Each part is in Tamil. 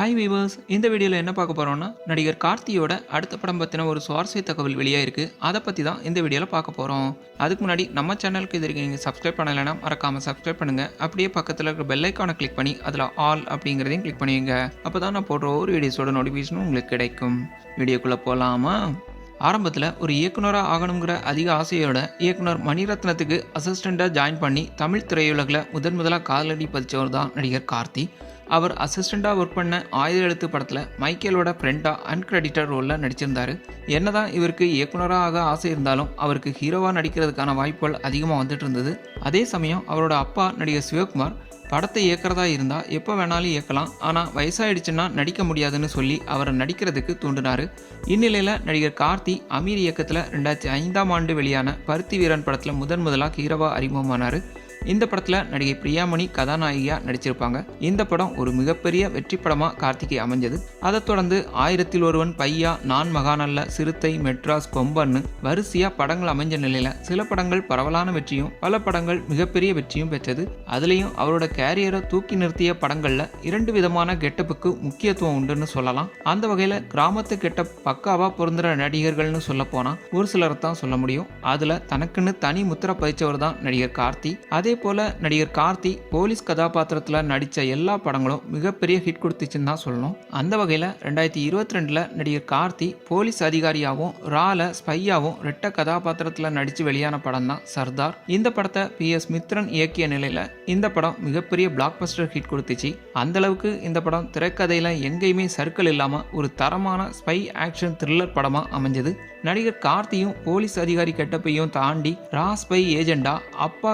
ஹாய் வீவர்ஸ் இந்த வீடியோவில் என்ன பார்க்க போகிறோம்னா நடிகர் கார்த்தியோட அடுத்த படம் பற்றின ஒரு சுவாரஸ்ய தகவல் வெளியாயிருக்கு அதை பற்றி தான் இந்த வீடியோவில் பார்க்க போகிறோம் அதுக்கு முன்னாடி நம்ம சேனலுக்கு இது வரைக்கும் நீங்கள் சப்ஸ்கிரைப் பண்ணலைன்னா மறக்காமல் சப்ஸ்கிரைப் பண்ணுங்கள் அப்படியே பக்கத்தில் இருக்கிற பெல் ஐக்கானை கிளிக் பண்ணி அதில் ஆல் அப்படிங்கிறதையும் கிளிக் பண்ணுவீங்க அப்போ தான் நான் போடுற ஒரு வீடியோஸோட நோட்டிஃபிகேஷனும் உங்களுக்கு கிடைக்கும். வீடியோக்குள்ளே போகலாமா ஆரம்பத்தில் ஒரு இயக்குனராக ஆகணுங்கிற அதிக ஆசையோட இயக்குனர் மணிரத்னத்துக்கு அசிஸ்டண்ட்டாக ஜாயின் பண்ணி தமிழ் திரையுலகில் முதன் முதலாக காலடி பதிச்சவர் தான் நடிகர் கார்த்தி. அவர் அசிஸ்டண்ட்டாக ஒர்க் பண்ண ஆயுத எழுத்து படத்தில் மைக்கேலோட ஃப்ரெண்டாக அன்கிரெடிட்டட் ரோலில் நடிச்சிருந்தாரு. என்னதான் இவருக்கு இயக்குனராக ஆக ஆசை இருந்தாலும் அவருக்கு ஹீரோவாக நடிக்கிறதுக்கான வாய்ப்புகள் அதிகமாக வந்துட்டு இருந்தது. அதே சமயம் அவரோட அப்பா நடிகர் சிவகுமார் படத்தை இயக்கிறதா இருந்தால் எப்போ வேணாலும் இயக்கலாம். ஆனால் வயசாயிடுச்சுன்னா நடிக்க முடியாதுன்னு சொல்லி அவரை நடிக்கிறதுக்கு தூண்டினார். இந்நிலையில் நடிகர் கார்த்தி அமீர் இயக்கத்தில் ரெண்டாயிரத்தி ஐந்தாம் ஆண்டு வெளியான பருத்தி வீரன் படத்தில் முதன் முதலாக ஹீரோவாக அறிமுகமானார். இந்த படத்தில் நடிகை பிரியாமணி கதாநாயகியாக நடிச்சிருப்பாங்க. இந்த படம் ஒரு மிகப்பெரிய வெற்றி படமாக கார்த்திகை அமைஞ்சது. அதைத் தொடர்ந்து ஆயிரத்தில் ஒருவன் பையா நான் மகாநல்ல சிறுத்தை மெட்ராஸ் கொம்பன்னு வரிசையாக படங்கள் அமைஞ்ச நிலையில் சில படங்கள் பரவலான வெற்றியும் பல படங்கள் மிகப்பெரிய வெற்றியும் பெற்றது. அதுலேயும் அவரோட கேரியரை தூக்கி நிறுத்திய படங்களில் இரண்டு விதமான கெட்டப்புக்கு முக்கியத்துவம் உண்டுன்னு சொல்லலாம். அந்த வகையில் கிராமத்து கெட்டப் பக்காவாக பொருந்துகிற நடிகர்கள்னு சொல்ல போனால் ஒரு சிலரை தான் சொல்ல முடியும். அதில் தனக்குன்னு தனி முத்திரை பதிச்சவர் தான் நடிகர் கார்த்தி. அதே அதே போல் நடிகர் கார்த்தி போலீஸ் கதாபாத்திரத்தில் நடித்த எல்லா படங்களும் மிகப்பெரிய ஹிட் கொடுத்துச்சுன்னு தான் சொல்லணும். அந்த வகையில் ரெண்டாயிரத்தி இருபத்தி ரெண்டில் நடிகர் கார்த்தி போலீஸ் அதிகாரியாகவும் ரால ஸ்பையாகவும் ரெட்ட கதாபாத்திரத்தில் நடித்து வெளியான படம் தான் சர்தார். இந்த படத்தை பி எஸ் மித்ரன் இயக்கிய நிலையில் இந்த படம் மிகப்பெரிய பிளாக் பஸ்டர் ஹிட் கொடுத்துச்சு. அந்த அளவுக்கு இந்த படம் திரைக்கதையில் எங்கேயுமே சர்க்கிள் இல்லாமல் ஒரு தரமான ஸ்பை ஆக்ஷன் த்ரில்லர் படமாக அமைஞ்சது. நடிகர் கார்த்தியும் போலீஸ் அதிகாரி கெட்டப்பையும் தாண்டி ரா ஸ்பை ஏஜெண்டா அப்பா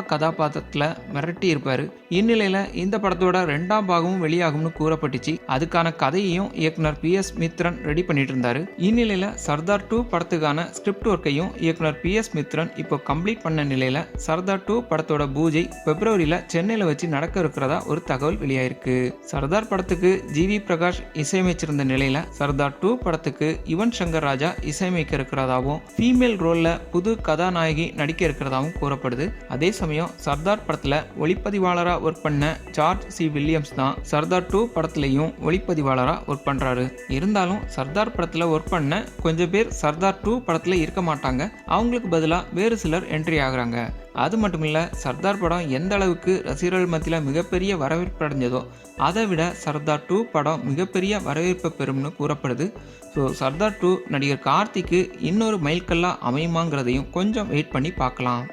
படத்தில் மிரட்டி இருப்பார் இந்நிலையில் இந்த படத்தோட ரெண்டாம் பாகமும் வெளியாகும்னு கூறப்பட்டுச்சு. அதுக்கான கதையையும் இயக்குனர் பி எஸ் மித்ரன் ரெடி பண்ணிட்டு இருந்தாரு இந்நிலையில் சர்தார் டூ படத்துக்கான ஸ்கிரிப்ட் ஒர்க்கையும் இயக்குனர் பி எஸ் மித்ரன் இப்போ கம்ப்ளீட் பண்ண நிலையில் சர்தார் டூ படத்தோட பூஜை பிப்ரவரியில் சென்னையில் வச்சு நடக்க இருக்கிறதா ஒரு தகவல் வெளியாயிருக்கு. சர்தார் படத்துக்கு ஜி வி பிரகாஷ் இசையமைச்சிருந்த நிலையில் சர்தார் டூ படத்துக்கு யுவன் சங்கர் ராஜா இசையமைக்க இருக்கிறதாகவும் ஃபீமேல் ரோலில் புது கதாநாயகி நடிக்க இருக்கிறதாகவும் கூறப்படுது. அதே சமயம் சர்தார் சர்தார் படத்தில் ஒளிப்பதிவாளராக ஒர்க் பண்ண ஜார்ஜ் சி. வில்லியம்ஸ் தான் சர்தார் டூ படத்துலையும் ஒளிப்பதிவாளராக ஒர்க் பண்ணுறாரு இருந்தாலும் சர்தார் படத்தில் ஒர்க் பண்ண கொஞ்சம் பேர் சர்தார் டூ படத்தில் இருக்க மாட்டாங்க. அவங்களுக்கு பதிலாக வேறு சிலர் என்ட்ரி ஆகுறாங்க. அது மட்டும் இல்லை சர்தார் படம் எந்த அளவுக்கு ரசிகர்கள் மத்தியில் மிகப்பெரிய வரவேற்பு அடைஞ்சதோ அதை விட சர்தார் டூ படம் மிகப்பெரிய வரவேற்பை பெறும்னு கூறப்படுது. ஸோ சர்தார் டூ நடிகர் கார்த்திக்கு இன்னொரு மைல்கல்லாக அமையுமாங்கிறதையும் கொஞ்சம் வெயிட் பண்ணி பார்க்கலாம்.